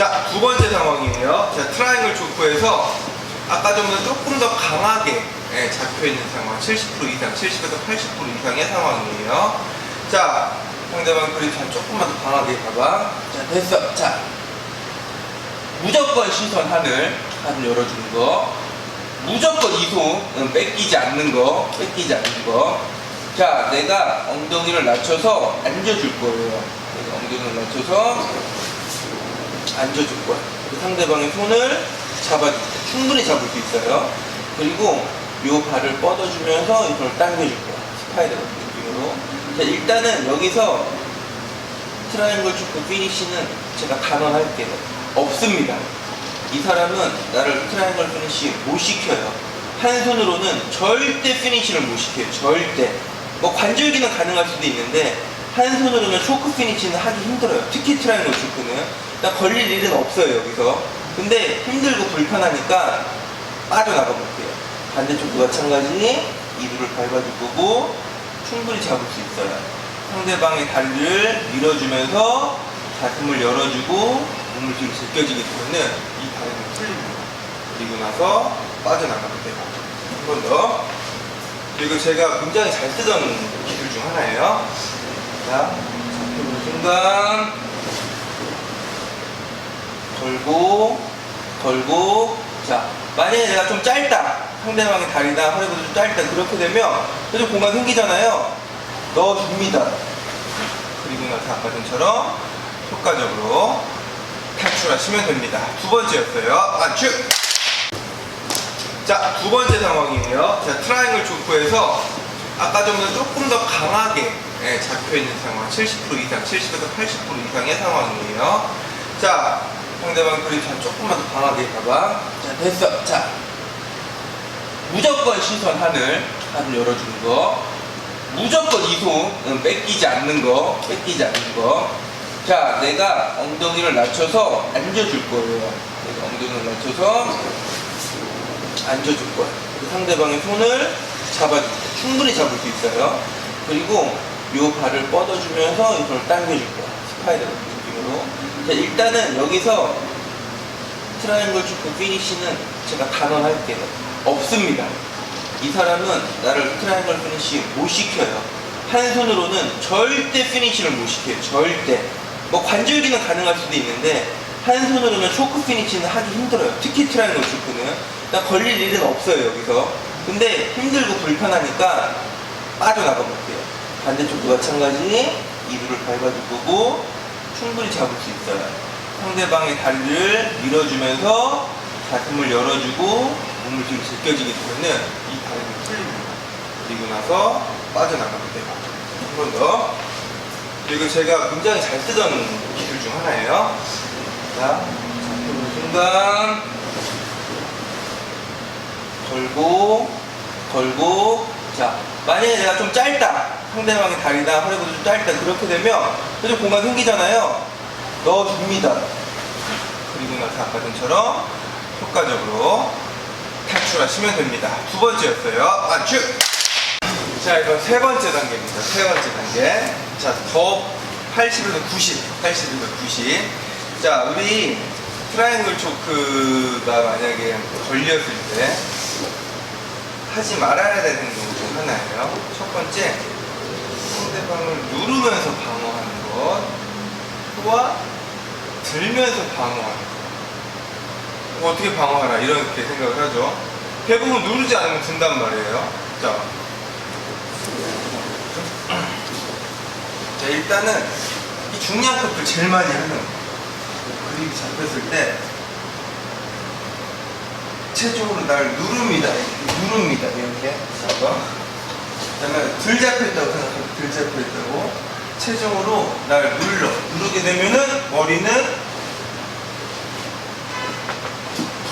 자, 두 번째 상황이에요. 자, 트라이앵글 초크에서 아까 전보다 조금 더 강하게 예, 잡혀 있는 상황. 70% 이상, 70에서 80% 이상의 상황이에요. 자, 상대방 그립 잘 조금만 더 강하게 가봐. 자, 됐어. 자, 무조건 시선 하늘, 하늘 열어주는 거. 무조건 이손 뺏기지 않는 거, 뺏기지 않는 거. 자, 내가 엉덩이를 낮춰서 앉아줄 거예요. 엉덩이를 낮춰서 앉아줄 거야. 그 상대방의 손을 잡아줄 거 충분히 잡을 수 있어요. 그리고 요 발을 뻗어주면서 이 손을 당겨줄 거야. 스파이더 느낌으로. 자, 일단은 여기서 트라이앵글 축구 피니시는 제가 단언할게요. 없습니다. 이 사람은 나를 트라이앵글 피니시 못 시켜요. 한 손으로는 절대 피니시를 못 시켜요. 절대. 뭐 관절기는 가능할 수도 있는데 한 손으로는 초크 피니시는 하기 힘들어요. 특히 트라이앵글 축구는. 나 걸릴 일은 없어요 여기서. 근데 힘들고 불편하니까 빠져나가 볼게요. 반대쪽도 마찬가지 이불을 밟아줄 거고 충분히 잡을 수 있어요. 상대방의 다리를 밀어주면서 가슴을 열어주고 몸을 뒤로 제껴지게 되면은 이 다리는 풀립니다. 그리고 나서 빠져나가면 돼요. 한 번 더. 그리고 제가 굉장히 잘 쓰던 기술 중 하나예요. 자, 잡혀보는 순간. 걸고 걸고. 자 만약에 내가 좀 짧다. 상대방의 다리나 허리보다 좀 짧다. 그렇게 되면 그래도 공간 생기잖아요. 넣어줍니다. 그리고 나서 아까 전처럼 효과적으로 탈출하시면 됩니다. 두 번째였어요. 안축 자, 두 번째 상황이에요. 자, 트라이앵글 초크에서 아까 전보다 조금 더 강하게 예, 잡혀 있는 상황. 70% 이상, 70에서 80% 이상의 상황이에요. 자, 상대방 그립 잘 조금만 더 강하게 가봐. 자, 됐어. 자, 무조건 시선 하늘, 하늘 열어주는 거. 무조건 이손 뺏기지 않는 거, 뺏기지 않는 거. 자, 내가 엉덩이를 낮춰서 앉아줄 거예요. 내가 엉덩이를 낮춰서 앉아줄 거야. 그 상대방의 손을 잡아줄 거야. 충분히 잡을 수 있어요. 그리고 요 발을 뻗어주면서 이 손을 당겨줄 거야. 스파이더 느낌으로. 자, 일단은 여기서 트라이앵글 축구 피니시는 제가 단언 할게요. 없습니다. 이 사람은 나를 트라이앵글 피니시 못 시켜요. 한 손으로는 절대 피니시를 못 시켜요. 절대. 뭐 관절기는 가능할 수도 있는데 한 손으로는 초크 피니시는 하기 힘들어요. 특히 트라이앵글 축구는. 나 걸릴 일은 없어요 여기서. 근데 힘들고 불편하니까 빠져나가 볼게요. 반대쪽도 마찬가지 이불을 밟아줄 거고 충분히 잡을 수 있어요. 상대방의 다리를 밀어주면서 가슴을 열어주고 몸을 뒤로 제껴지게 되면은 이 다리는 풀립니다. 그리고 나서 빠져나가면 돼요. 한 번 더. 그리고 제가 굉장히 잘 쓰던 기술 중 하나예요. 자, 잡혀보는 순간 걸고 걸고 자 만약에 내가 좀 짧다 상대방의 다리나 허리보다 좀 짧다 그렇게 되면 그래도 공간 생기잖아요. 넣어줍니다. 그리고 나서 아까 전처럼 효과적으로 탈출하시면 됩니다. 두 번째였어요. 안축 자 이건 세 번째 단계입니다. 세 번째 단계. 자더 80에서 90 80에서 90자 우리 트라이앵글 초크가 만약에 걸렸을 때 하지 말아야 되는 거중 하나예요. 첫 번째, 상대방을 누르면서 방어하는 것, 또와 들면서 방어하는 것. 뭐 어떻게 방어하나 이렇게 생각을 하죠. 대부분 누르지 않으면 든단 말이에요. 자, 자 일단은 이 중량 급을 제일 많이 하는 거. 그립이 잡혔을 때 체중으로 날 누릅니다. 누릅니다. 이렇게. 잡아. 그다음에 들 잡혀있다고 생각하고 들 잡혀있다고 체중으로 날 눌러. 누르게 되면은 머리는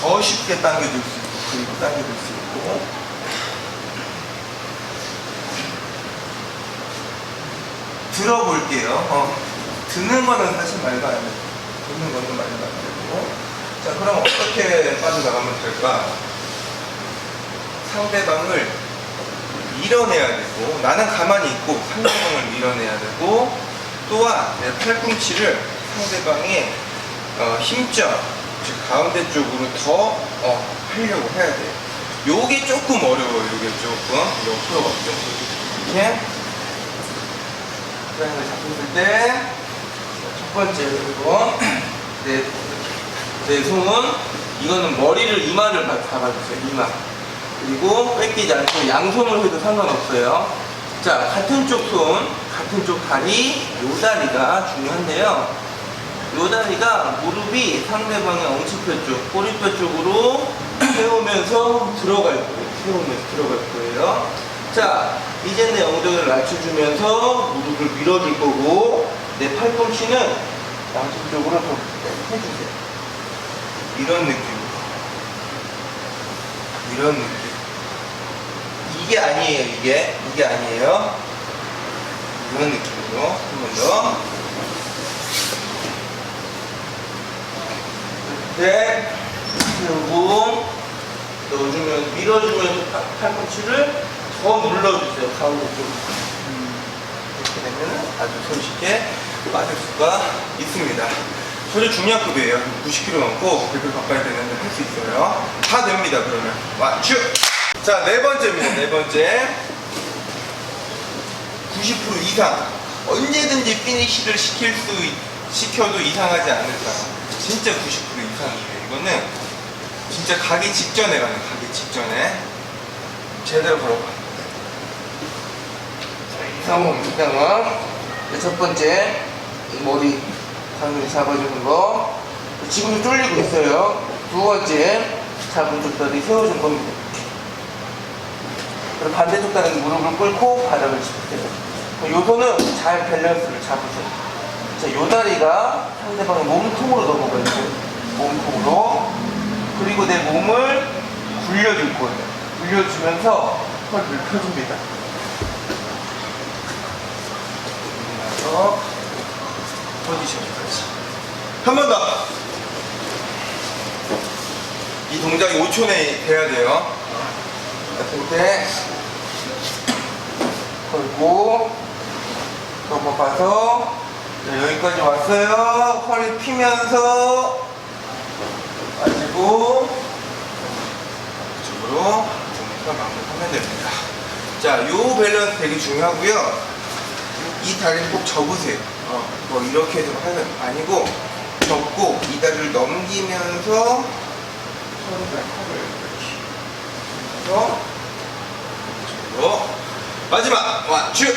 더 쉽게 당겨줄 수 있고 그리고 당겨줄 수 있고 들어볼게요. 어. 드는 거는 사실 말도 안 돼요. 드는 거는 말도 안 되고. 자, 그럼 어떻게 빠져나가면 될까? 상대방을 밀어내야 되고, 나는 가만히 있고, 상대방을 밀어내야 되고, 또한 내 팔꿈치를 상대방의 어, 힘점 즉 가운데 쪽으로 더 어, 하려고 해야 돼요. 요게 조금 어려워요. 요게 조금 옆으로 가죠. 이렇게 트라이앵글 잡혔을 때 첫 번째 그리고 내, 내 손은 이거는 머리를 이마를 바- 잡아주세요. 이마. 그리고 뺏기지 않고 양손을 해도 상관없어요. 자, 같은 쪽 손, 같은 쪽 다리, 요 다리가 중요한데요. 요 다리가 무릎이 상대방의 엉치뼈 쪽, 꼬리뼈 쪽으로 세우면서 들어갈 거예요. 세우면서 들어갈 거예요. 자, 이제 내 엉덩이를 낮춰주면서 무릎을 밀어줄 거고, 내 팔꿈치는 양쪽 쪽으로 좀 해주세요. 이런 느낌. 이런 느낌. 이게 아니에요, 이게. 이게 아니에요. 이런 느낌으로 한 번 더. 이렇게 세우고 넣어주면 밀어주면서 팔- 팔꿈치를 더 눌러주세요, 가운데 쪽. 이렇게 되면 아주 손쉽게 빠질 수가 있습니다. 전혀 중량급이에요. 90kg 넘고 100kg 가까이 되는데 할 수 있어요. 다 됩니다, 그러면. 완주! 자, 네 번째입니다, 네 번째. 90% 이상. 언제든지 피니쉬를 시킬 수, 있- 시켜도 이상하지 않을 까. 진짜 90% 이상이에요. 이거는 진짜 가기 직전에 가는, 가기 직전에. 제대로 걸어가. 이상은, 이상은. 첫 번째, 이 머리 당근이 잡아주는 거. 지금 쫄리고 있어요. 두 번째, 잡은 쪽 다리 세워준 겁니다. 그리고 반대쪽 다리 무릎을 꿇고 바닥을 짚으세요. 요 손은 잘 밸런스를 잡으세요. 자, 요 다리가 상대방의 몸통으로 넘어가요. 몸통으로. 그리고 내 몸을 굴려줄 거예요. 굴려주면서 허리를 펴줍니다. 그래서 포지션까지. 한 번 더. 이 동작이 5초 내에 돼야 돼요. 같은 때 걸고 넘어가서 자, 여기까지 왔어요. 허리 피면서 빠지고 이쪽으로 이쪽으로 마무리하면 됩니다. 자, 요 밸런스 되게 중요하고요. 이 다리를 꼭 접으세요. 어, 뭐 이렇게 해서 하는 거 아니고 접고 이 다리를 넘기면서 팔을 이 이쪽으로 마지막 완 주.